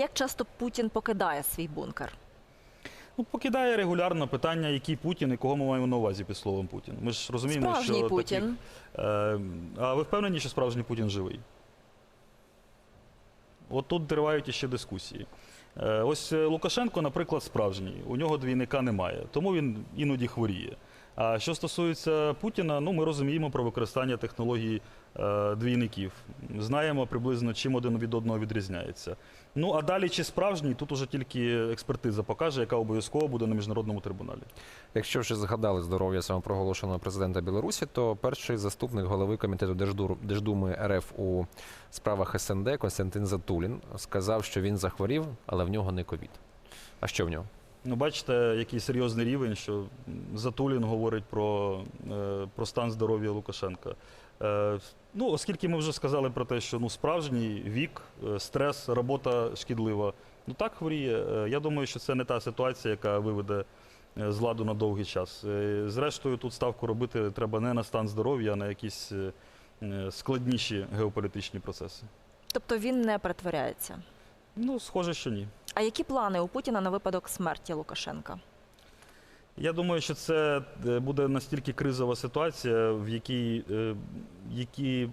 Як часто Путін покидає свій бункер? Ну, покидає регулярно питання, який Путін і кого ми маємо на увазі під словом Путін. Ми ж розуміємо, Справжній що Путін. Таких, е, а ви впевнені, що справжній Путін живий? От тут тривають іще дискусії. Е, ось Лукашенко, наприклад, справжній. У нього двійника немає, тому він іноді хворіє. А що стосується Путіна, ну ми розуміємо про використання технологій е, двійників. Знаємо приблизно, чим один від одного відрізняється. Ну а далі чи справжній, тут уже тільки експертиза покаже, яка обов'язково буде на міжнародному трибуналі. Якщо вже згадали здоров'я самопроголошеного президента Білорусі, то перший заступник голови комітету Держдуми РФ у справах СНД Костянтин Затулін сказав, що він захворів, але в нього не ковід. А що в нього? Ну, бачите, який серйозний рівень, що Затулін говорить про, е, про стан здоров'я Лукашенка. Е, ну, оскільки ми вже сказали про те, що ну, справжній вік, е, стрес, робота шкідлива. Ну так хворіє. Я думаю, що це не та ситуація, яка виведе з ладу на довгий час. Зрештою, тут ставку робити треба не на стан здоров'я, а на якісь складніші геополітичні процеси. Тобто він не притворяється. Ну, схоже, що ні. А які плани у Путіна на випадок смерті Лукашенка? Я думаю, що це е, буде настільки кризова ситуація, в якій, е, які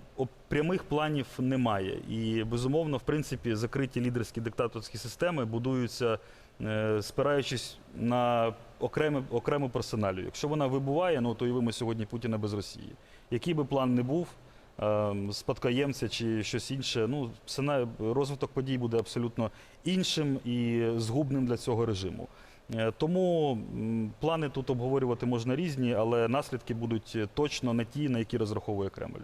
прямих планів немає. І безумовно, в принципі, закриті лідерські диктаторські системи будуються, е, спираючись на окрему, окрему персоналію. Якщо вона вибуває, ну то уявимо сьогодні Путіна без Росії. Який би план не був, спадкоємця чи щось інше, ну сина розвиток подій буде абсолютно іншим і згубним для цього режиму. Е, Тому плани тут обговорювати можна різні, але наслідки будуть точно не ті, на які розраховує Кремль.